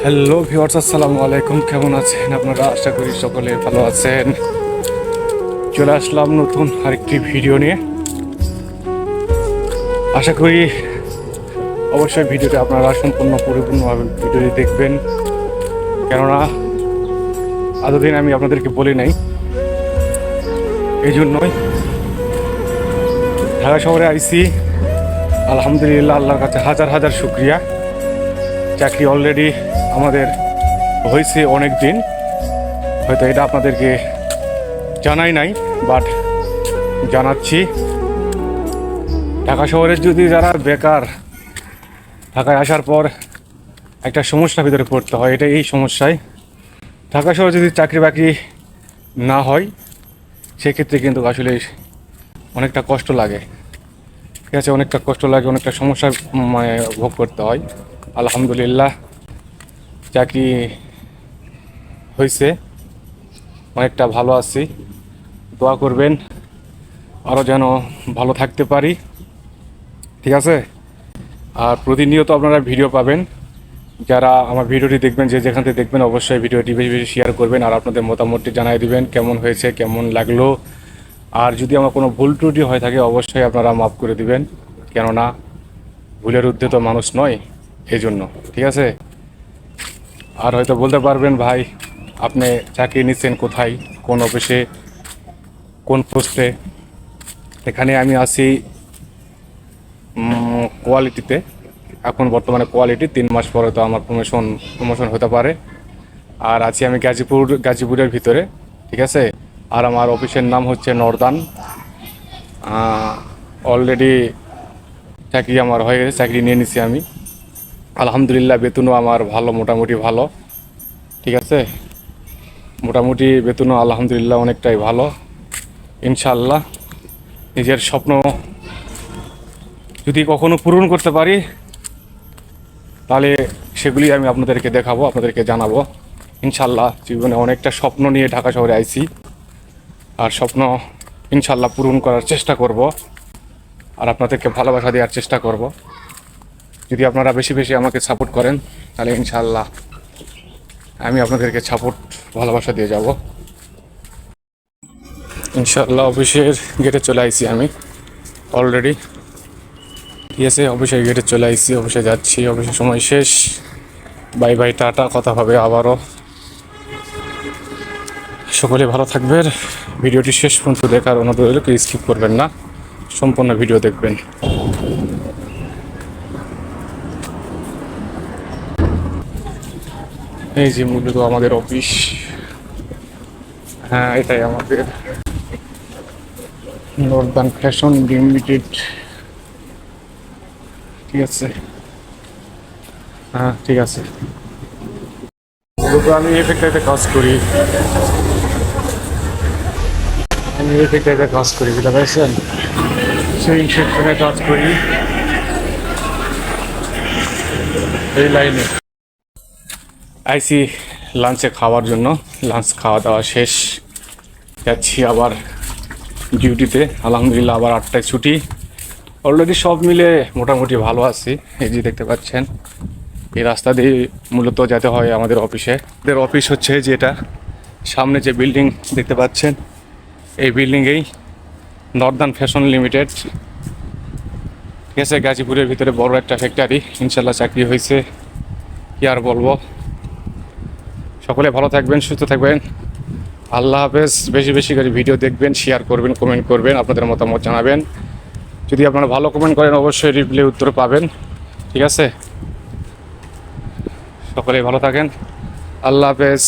Hello viewers আসসালামু আলাইকুম কেমন আছেন আপনারা? আশা করি সকলে ভালো আছেন। চলে আসলাম নতুন আরেকটি ভিডিও নিয়ে। আশা করি অবশ্যই ভিডিওটা আপনারা সম্পূর্ণ, পরিপূর্ণভাবে ভিডিওটি দেখবেন। কেননা, এতদিন আমি আপনাদেরকে বলি নাই। এই জন্যই ঢাকা শহরে আইসি। আলহামদুলিল্লাহ, আল্লাহর কাছে হাজার হাজার শুক্রিয়া। চাকরি অলরেডি আমাদের হয়েছে অনেক দিন হয়তো এটা আপনাদেরকে জানাই নাই বাট জানাচ্ছি। ঢাকা শহরে যদি যারা বেকার ঢাকায় আসার পর একটা সমস্যার ভিতরে পড়তে হয় এটা এই সমস্যায়। ঢাকা শহরে যদি চাকরি বাকরি না হয়, সেক্ষেত্রে কিন্তু আসলে অনেকটা কষ্ট লাগে। ঠিক আছে, অনেকটা কষ্ট লাগে, অনেকটা সমস্যার মানে ভোগ করতে হয়। আলহামদুলিল্লাহ, চাকরি হয়েছে অনেকটা ভালো আছি। দোয়া করবেন আরও যেন ভালো থাকতে পারি। ঠিক আছে? আর প্রতিনিয়ত আপনারা ভিডিও পাবেন। যারা আমার ভিডিওটি দেখবেন, যে যেখান থেকে দেখবেন, অবশ্যই ভিডিওটি বেশি বেশি শেয়ার করবেন আর আপনাদের মতামতটি জানাই দিবেন, কেমন হয়েছে, কেমন লাগল। আর যদি আমার কোনো ভুল ত্রুটি হয়ে থাকে, অবশ্যই আপনারা মাফ করে দিবেন। কেননা, ভুলের ঊর্ধ্বে তো মানুষ নয়। এই জন্য ঠিক আছে? আর হয়তো বলতে পারবেন, ভাই, আপনি চাকরি নিচ্ছেন কোথায়, কোন অফিসে, কোন পোস্টে? এখানে আমি আছি কোয়ালিটিতে। এখন বর্তমানে কোয়ালিটি, তিন মাস পরে তো আমার প্রমোশন প্রমোশন হতে পারে। আর আছি আমি গাজীপুর, গাজীপুরের ভিতরে, ঠিক আছে? আর আমার অফিসের নাম হচ্ছে নর্দান। অলরেডি চাকরি আমার হয়ে গেছে, চাকরি নিয়ে নিছি আমি। আলহামদুলিল্লাহ, বেতনও আমার ভালো, মোটামুটি ভালো। ঠিক আছে? মোটামুটি বেতনও আলহামদুলিল্লাহ অনেকটাই ভালো। ইনশাল্লাহ নিজের স্বপ্ন যদি কখনো পূরণ করতে পারি, তাহলে সেগুলি আমি আপনাদেরকে দেখাবো, আপনাদেরকে জানাব। ইনশাল্লাহ জীবনে অনেকটা স্বপ্ন নিয়ে ঢাকা শহরে আইছি। আর স্বপ্ন ইনশাল্লাহ পূরণ করার চেষ্টা করব। আর আপনাদেরকে ভালোবাসা দেওয়ার চেষ্টা করব। যদি আপনারা বেশি বেশি আমাকে সাপোর্ট করেন, তাহলে ইনশাল্লাহ আমি আপনাদেরকে সাপোর্ট ভালোবাসা দিয়ে যাব। ইনশাল্লাহ অফিসের গেটে চলে আইছি আমি অলরেডি ঠিক আছে অফিসের গেটে চলে আইছি, অফিসে যাচ্ছি অফিসের সময় শেষ। বাই বাই টাটা, কথা হবে আবারও। সকলে ভালো থাকবেন। ভিডিওটি শেষ পর্যন্ত দেখার অনুরোধ হলে স্কিপ করবেন না। সম্পূর্ণ ভিডিও দেখবেন। এই যে মূলত আমাদের অফিস। হ্যাঁ এটাই আমাদের। Northern fashion limited. ঠিক আছে। হ্যাঁ ঠিক আছে। মূলত আমি এই কাজ করি। আমি এই ফ্যাক্টরিতে কাজ করি, বুঝতে পারছেন? সেই সেকশনে কাজ করি। এই লাইনে। আইসি লাঞ্চে খাওয়ার জন্য। লাঞ্চ খাওয়া দাওয়া শেষ। যাচ্ছি আবার ডিউটিতে। আলহামদুলিল্লাহ আবার আটটায় ছুটি। অলরেডি সব মিলে মোটামুটি ভালো আছি, এই যে দেখতে পাচ্ছেন। এই রাস্তা দিয়ে মূলত যেতে হয় আমাদের অফিসে। আমাদের অফিস হচ্ছে যেটা সামনে যে বিল্ডিং দেখতে পাচ্ছেন, এই বিল্ডিংয়েই নর্দার্ন ফ্যাশন লিমিটেড। ঠিক আছে, গাজীপুরের ভিতরে বড় একটা ফ্যাক্টরি ইনশাল্লাহ চাকরি হয়েছে। কি আর বলব? সকলে ভালো থাকবেন, সুস্থ থাকবেন। আল্লাহ হাফেজ। বেশি বেশি করে ভিডিও দেখবেন শেয়ার করবেন কমেন্ট করবেন, আপনাদের মতামত জানাবেন। যদি আপনারা ভালো কমেন্ট করেন, অবশ্যই রিপ্লে উত্তর পাবেন। ঠিক আছে? সকলে ভালো থাকেন। আল্লাহ হাফেজ।